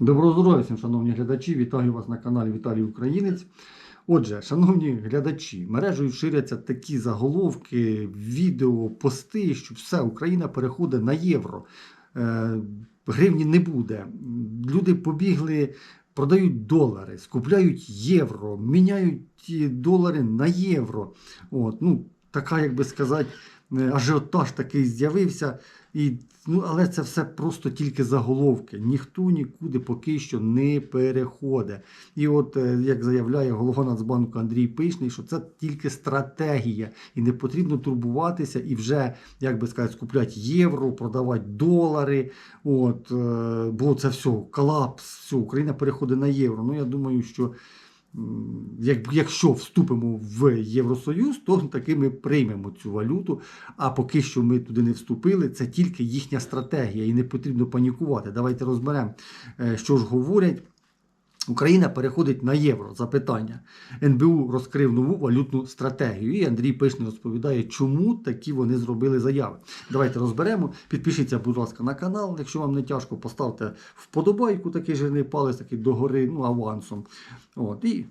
Доброго здоров'я всім, шановні глядачі, вітаю вас на каналі Віталій Українець. Отже, шановні глядачі, мережею ширяться такі заголовки, відео, пости, що все, Україна переходить на євро. Е, гривні не буде. Люди побігли, продають долари, скупляють євро, міняють долари на євро. От, ну, така, як би сказати, ажіотаж такий з'явився. І, ну, але це все просто тільки заголовки. Ніхто нікуди поки що не переходить. І от, е, як заявляє голова Нацбанку Андрій Пишний, що це тільки стратегія, і не потрібно турбуватися і вже, як би сказати, скупляти євро, продавати долари. От, е, бо це все, колапс, все, Україна переходить на євро. Ну, я думаю, що. Якщо вступимо в Євросоюз, то таки ми приймемо цю валюту. А поки що ми туди не вступили, це тільки їхня стратегія, і не потрібно панікувати. Давайте розберемо, е, що ж говорять. Україна переходить на євро. Запитання. НБУ розкрив нову валютну стратегію. І Андрій Пишний розповідає, чому такі вони зробили заяви. Давайте розберемо. Підпишіться, будь ласка, на канал. Якщо вам не тяжко, поставте вподобайку такий жирний палець, такий догори, ну авансом. От, і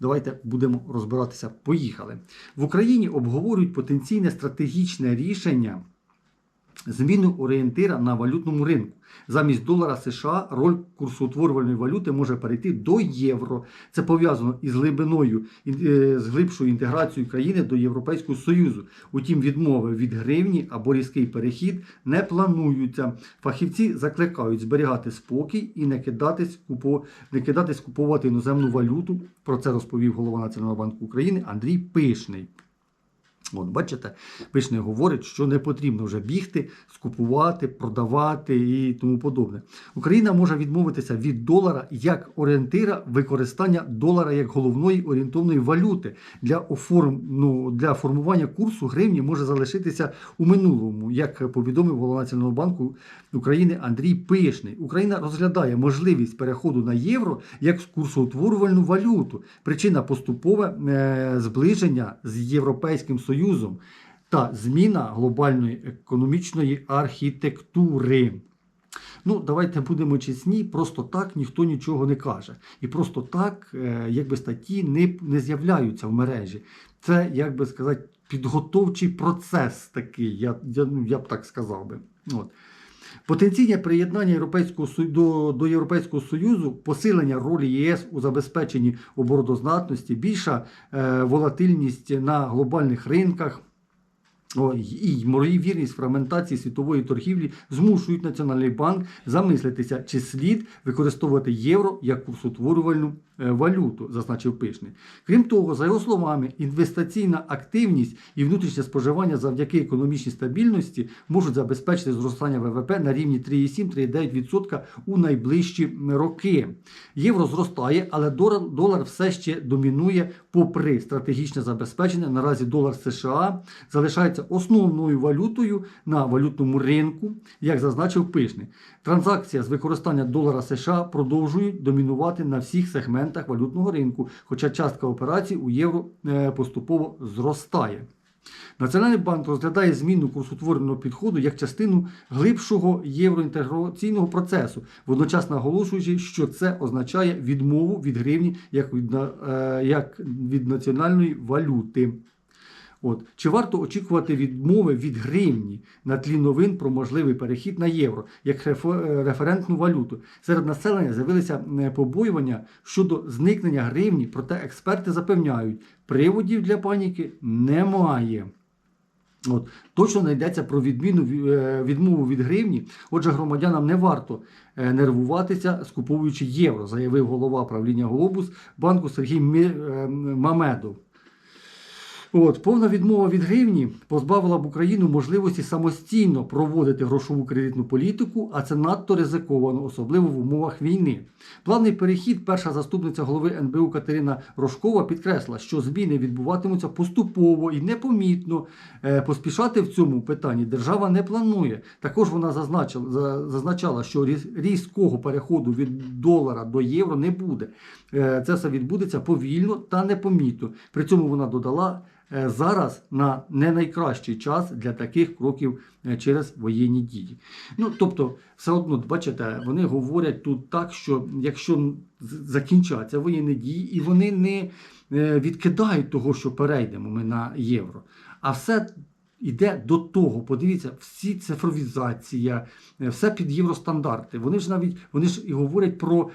Давайте будемо розбиратися. Поїхали. В Україні обговорюють потенційне стратегічне рішення зміну орієнтира на валютному ринку. Замість долара США роль курсоутворювальної валюти може перейти до євро. Це пов'язано із глибиною е, з глибшою інтеграцією країни до Європейського Союзу. Утім, відмови від гривні або різкий перехід не плануються. Фахівці закликають зберігати спокій і не кидатись купо не кидатись купувати іноземну валюту. Про це розповів голова Національного банку України Андрій Пишний. От, бачите, Пишний говорить, що не потрібно вже бігти, скупувати, продавати і тому подобне. Україна може відмовитися від долара як орієнтира використання долара як головної орієнтовної валюти для оформ... ну, для формування курсу гривні може залишитися у минулому, як повідомив голова Національного банку України Андрій Пишний. Україна розглядає можливість переходу на євро як курсоутворювальну валюту. Причина поступове е, зближення з Європейським Союзом та зміна глобальної економічної архітектури. Ну, давайте будемо чесні, просто так ніхто нічого не каже. І просто так, е, якби статті не, не з'являються в мережі. Це, як би сказати, підготовчий процес такий, я, я, ну, я б так сказав би. От. Потенційне приєднання Європейського до, до Європейського Союзу, посилення ролі ЄС у забезпеченні обороноздатності, більша е, волатильність на глобальних ринках. І ймовірність фрагментації світової торгівлі змушують Національний банк замислитися, чи слід використовувати євро як курсотворювальну е, валюту, зазначив Пишний. Крім того, за його словами, інвестиційна активність і внутрішнє споживання завдяки економічній стабільності можуть забезпечити зростання ВВП на рівні 3,7-3,9% у найближчі роки. Євро зростає, але долар все ще домінує попри стратегічне забезпечення. Наразі долар США залишається основною валютою на валютному ринку, як зазначив Пишний. Транзакція з використання долара США продовжують домінувати на всіх сегментах валютного ринку, хоча частка операцій у євро е, поступово зростає. Національний банк розглядає зміну курсотвореного підходу як частину глибшого євроінтеграційного процесу, водночас наголошуючи, що це означає відмову від гривні як від, е, як від національної валюти. От. Чи варто очікувати відмови від гривні на тлі новин про можливий перехід на євро як е, референтну валюту? Серед населення з'явилися е, побоювання щодо зникнення гривні, проте експерти запевняють, приводів для паніки немає. От. Точно не йдеться про відміну е, відмову від гривні. Отже, громадянам не варто нервуватися, скуповуючи євро, заявив голова правління Глобус банку Сергій Мамедов. От, повна відмова від гривні позбавила б Україну можливості самостійно проводити грошову кредитну політику, а це надто ризиковано, особливо в умовах війни. Плавний перехід, перша заступниця голови НБУ Катерина Рожкова підкресла, що зміни відбуватимуться поступово і непомітно. Е, Поспішати в цьому питанні держава не планує. Також вона зазначила, зазначала, що різкого переходу від долара до євро не буде. Е, Це все відбудеться повільно та непомітно. При цьому вона додала. Е, зараз на не найкращий час для таких кроків е, через воєнні дії. Ну тобто, все одно, бачите, вони говорять тут так, що якщо закінчаться воєнні дії, і вони не е, відкидають того, що перейдемо ми на євро, а все. Іде до того, подивіться, всі цифровізація, все під євростандарти. Вони ж навіть вони ж і говорять про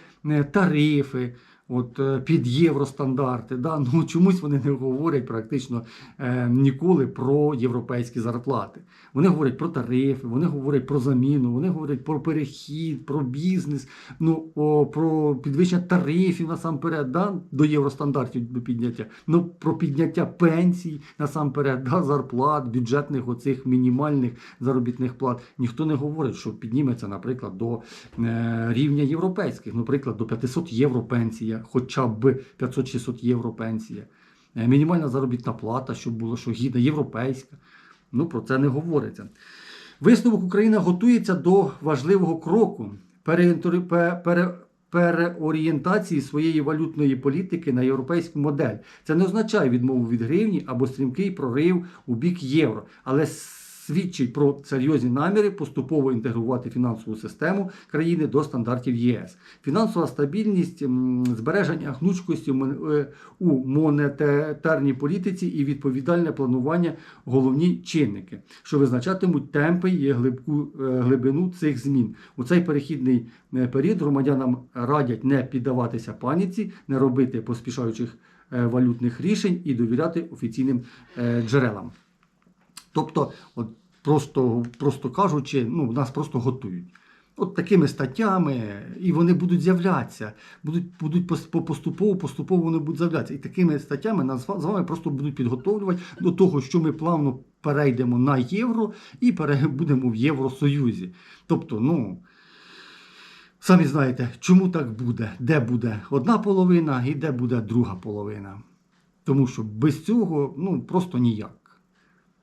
тарифи, от е, під євростандарти. Да? Ну чомусь вони не говорять практично е, ніколи про європейські зарплати. Вони говорять про тарифи, вони говорять про заміну, вони говорять про перехід, про бізнес, ну о, про підвищення тарифів насамперед, да? до євростандартів до підняття. Ну про підняття пенсій насамперед, да? зарплат, бюджетних оцих мінімальних заробітних плат. Ніхто не говорить, що підніметься, наприклад, до е, рівня європейських, наприклад, до 500 євро пенсія, хоча б 500-600 євро пенсія. Е, Мінімальна заробітна плата, щоб було що гідна, європейська. Ну, про це не говориться. Висновок Україна готується до важливого кроку переорієнтації своєї валютної політики на європейську модель. Це не означає відмову від гривні або стрімкий прорив у бік євро, але свідчить про серйозні наміри поступово інтегрувати фінансову систему країни до стандартів ЄС. Фінансова стабільність, збереження гнучкості е, у монетарній політиці і відповідальне планування головні чинники, що визначатимуть темпи і глибку, е, глибину цих змін. У цей перехідний е, період громадянам радять не піддаватися паніці, не робити поспішаючих валютних рішень і довіряти офіційним джерелам. Тобто, от просто, просто кажучи, ну, нас просто готують. От такими статтями, і вони будуть з'являтися, будуть, будуть поступово, поступово вони будуть з'являтися. І такими статтями нас з вами просто будуть підготовлювати до того, що ми плавно перейдемо на євро і будемо в Євросоюзі. Тобто, ну. Самі знаєте, чому так буде, де буде одна половина і де буде друга половина. Тому що без цього ну, просто ніяк.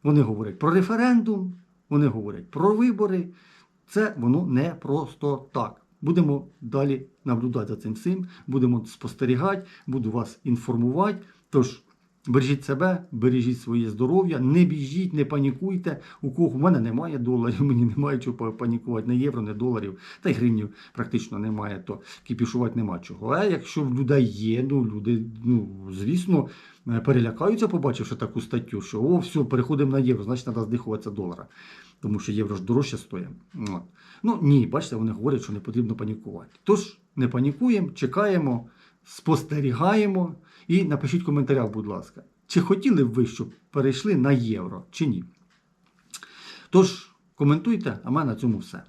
Вони говорять про референдум, вони говорять про вибори. Це воно не просто так. Будемо далі наблюдати за цим всім, будемо спостерігати, буду вас інформувати. Тож бережіть себе, бережіть своє здоров'я, не біжіть, не панікуйте. У кого в мене немає доларів, мені немає чого панікувати, не євро, не доларів, та й гривнів практично немає, то кіпішувати нема чого. А якщо в людей є, ну люди, ну звісно, е, перелякаються, побачивши таку статтю, що о, все, переходимо на євро, значить треба здихуватися долара. Тому що євро ж дорожче стоїть. Ну ні, бачите, вони говорять, що не потрібно панікувати. Тож не панікуємо, чекаємо, спостерігаємо і напишіть в коментарях, будь ласка, чи хотіли б ви, щоб перейшли на євро, чи ні. Тож коментуйте, а мене на цьому все.